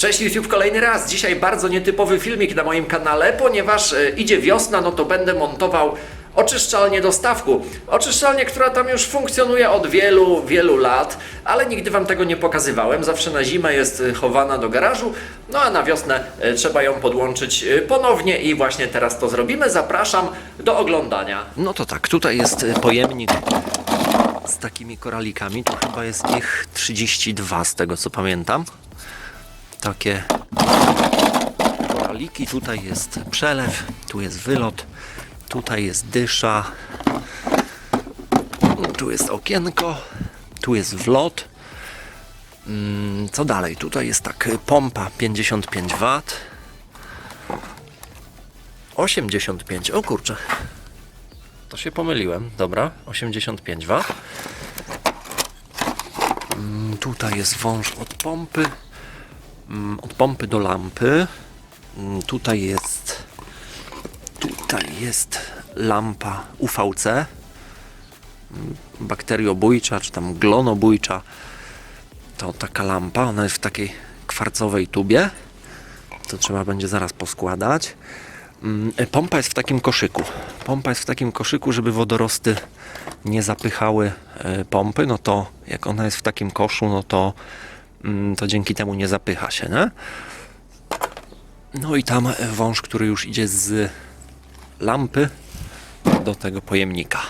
Cześć YouTube kolejny raz. Dzisiaj bardzo nietypowy filmik na moim kanale, ponieważ e, idzie wiosna, no to będę montował oczyszczalnię do stawku. Oczyszczalnię, która tam już funkcjonuje od wielu, wielu lat, ale nigdy Wam tego nie pokazywałem. Zawsze na zimę jest e, chowana do garażu, no a na wiosnę e, trzeba ją podłączyć ponownie i właśnie teraz to zrobimy. Zapraszam do oglądania. No to tak, tutaj jest pojemnik z takimi koralikami. Tu chyba jest ich 32 z tego co pamiętam takie koraliki. Tutaj jest przelew, tu jest wylot, tutaj jest dysza, tu jest okienko, tu jest wlot. Mm, Co dalej? Tutaj jest tak pompa 55 W. 85, o kurczę. To się pomyliłem, dobra, 85 W. Mm, Tutaj jest wąż od pompy od pompy do lampy. Mm, Tutaj jest tutaj jest lampa UVC mm, bakteriobójcza czy tam glonobójcza. To taka lampa, ona jest w takiej kwarcowej tubie. To trzeba będzie zaraz poskładać. Mm, e, pompa jest w takim koszyku. Pompa jest w takim koszyku, żeby wodorosty nie zapychały e, pompy, no to jak ona jest w takim koszu, no to mm, to dzięki temu nie zapycha się, nie? No i tam wąż, który już idzie z lampy do tego pojemnika.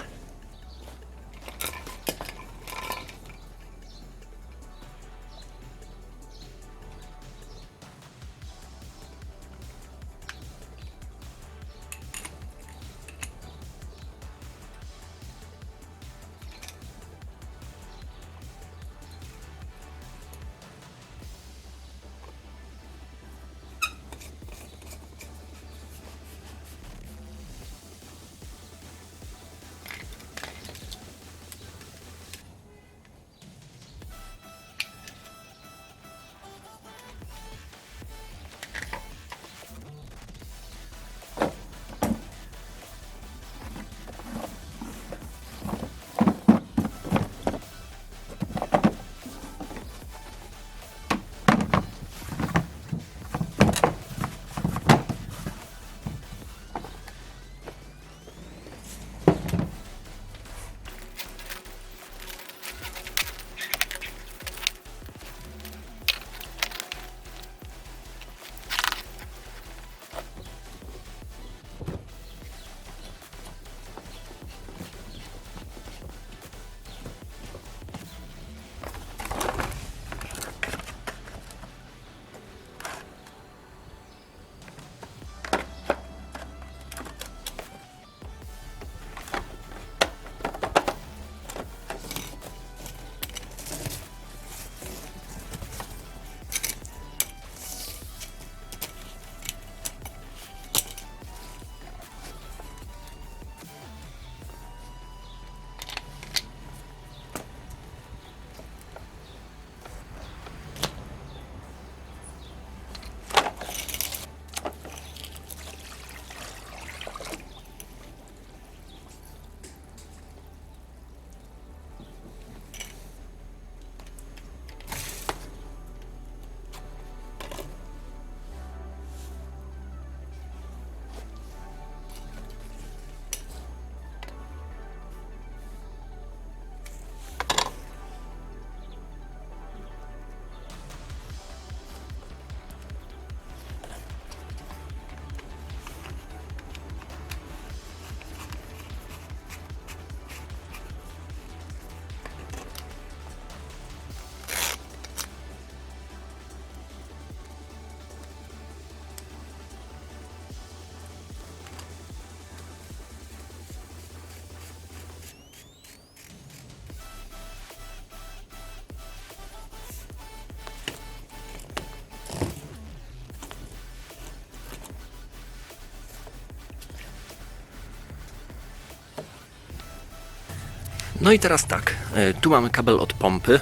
No i teraz tak, e, tu mamy kabel od pompy,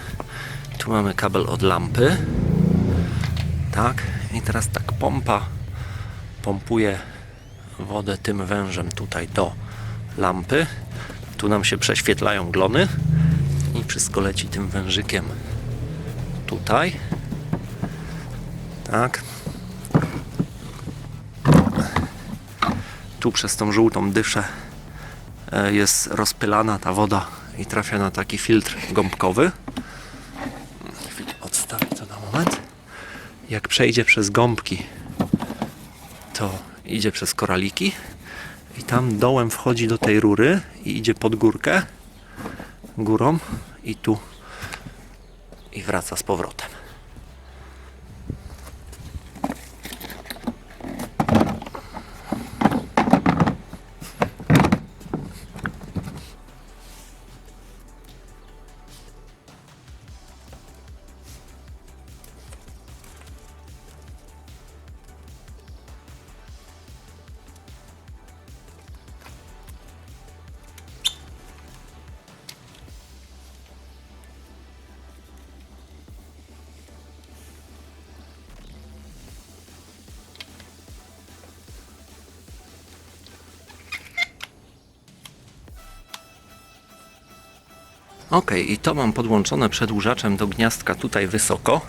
tu mamy kabel od lampy. Tak, i teraz tak, pompa pompuje wodę tym wężem tutaj do lampy. Tu nam się prześwietlają glony i wszystko leci tym wężykiem tutaj. Tak. Tu przez tą żółtą dyszę e, jest rozpylana ta woda i trafia na taki filtr gąbkowy. Odstawię to na moment. Jak przejdzie przez gąbki, to idzie przez koraliki i tam dołem wchodzi do tej rury i idzie pod górkę górą i tu i wraca z powrotem. Ok, i to mam podłączone przedłużaczem do gniazdka tutaj wysoko.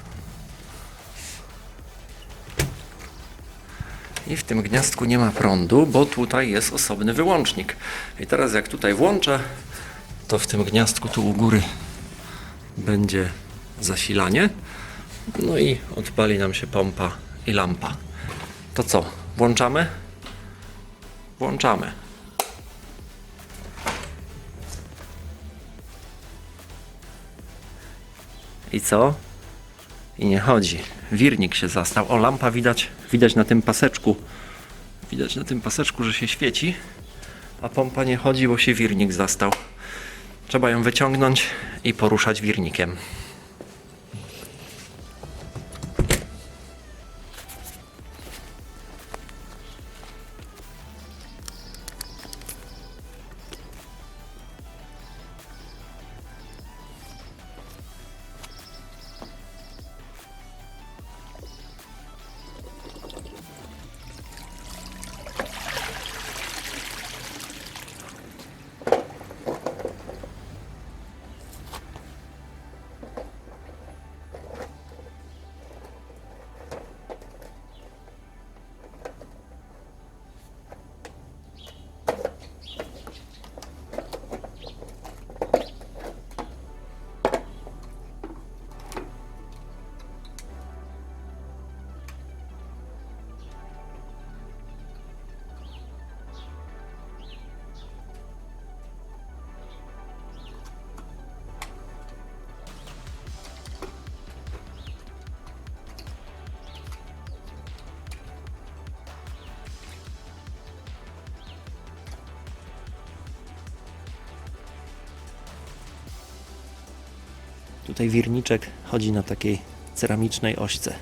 I w tym gniazdku nie ma prądu, bo tutaj jest osobny wyłącznik. I teraz jak tutaj włączę, to w tym gniazdku tu u góry będzie zasilanie. No i odpali nam się pompa i lampa. To co? Włączamy? Włączamy. I co? I nie chodzi. Wirnik się zastał. O, lampa widać, widać na tym paseczku. Widać na tym paseczku, że się świeci, a pompa nie chodzi, bo się wirnik zastał. Trzeba ją wyciągnąć i poruszać wirnikiem. Tutaj wirniczek chodzi na takiej ceramicznej ośce.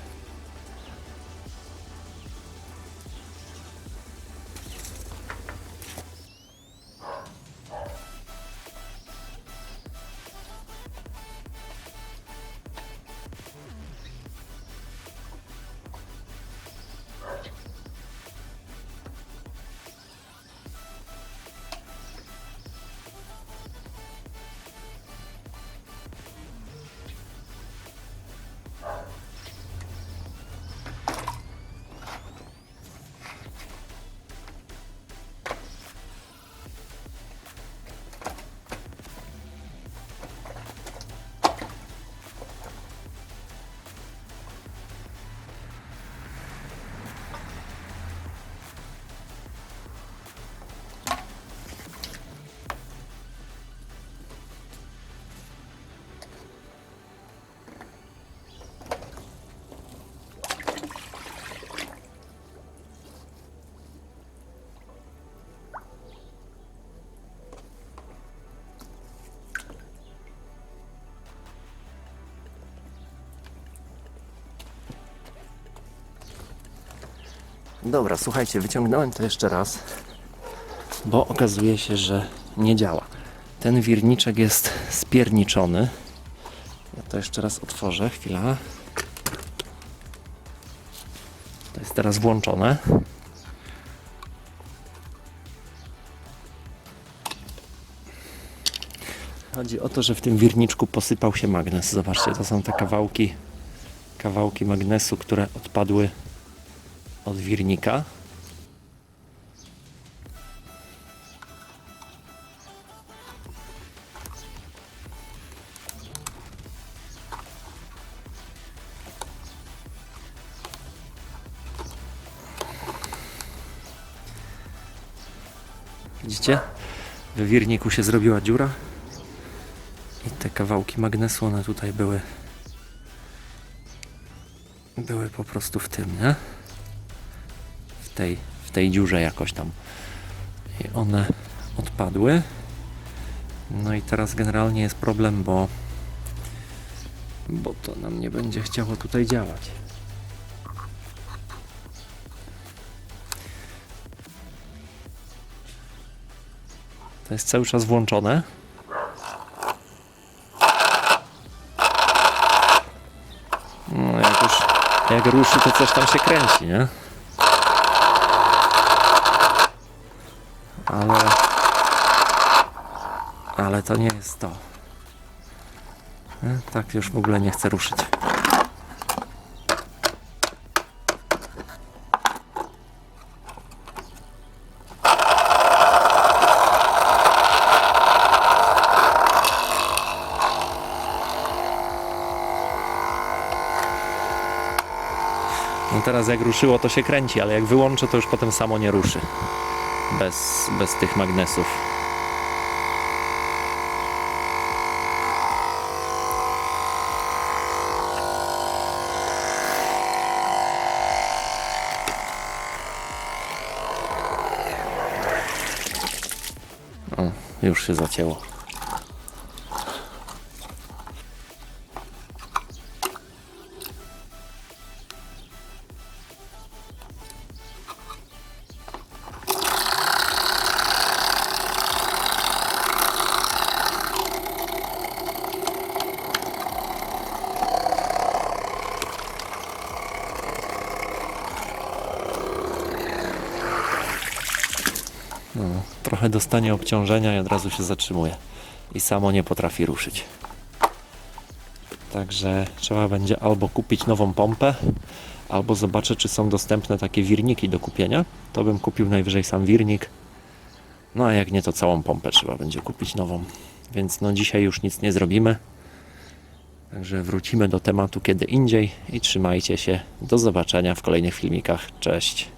Dobra, słuchajcie, wyciągnąłem to jeszcze raz, bo okazuje się, że nie działa. Ten wirniczek jest spierniczony. Ja to jeszcze raz otworzę, chwila. To jest teraz włączone. Chodzi o to, że w tym wirniczku posypał się magnes. Zobaczcie, to są te kawałki kawałki magnesu, które odpadły od wirnika. Widzicie? W wirniku się zrobiła dziura. I te kawałki magnesu, one tutaj były. Były po prostu w tym, nie? Tej, w tej dziurze jakoś tam. I one odpadły. No i teraz generalnie jest problem, bo. Bo to nam nie będzie chciało tutaj działać. To jest cały czas włączone. No jak już jak ruszy, to coś tam się kręci, nie? Ale ale to nie jest to. Nie? Tak już w ogóle nie chcę ruszyć. No teraz jak ruszyło to się kręci, ale jak wyłączę to już potem samo nie ruszy. Bez, bez tych magnesów. Już się zacięło. Trochę dostanie obciążenia i od razu się zatrzymuje. I samo nie potrafi ruszyć. Także trzeba będzie albo kupić nową pompę, albo zobaczę, czy są dostępne takie wirniki do kupienia. To bym kupił najwyżej sam wirnik. No a jak nie, to całą pompę trzeba będzie kupić nową. Więc no dzisiaj już nic nie zrobimy. Także wrócimy do tematu kiedy indziej i trzymajcie się. Do zobaczenia w kolejnych filmikach. Cześć.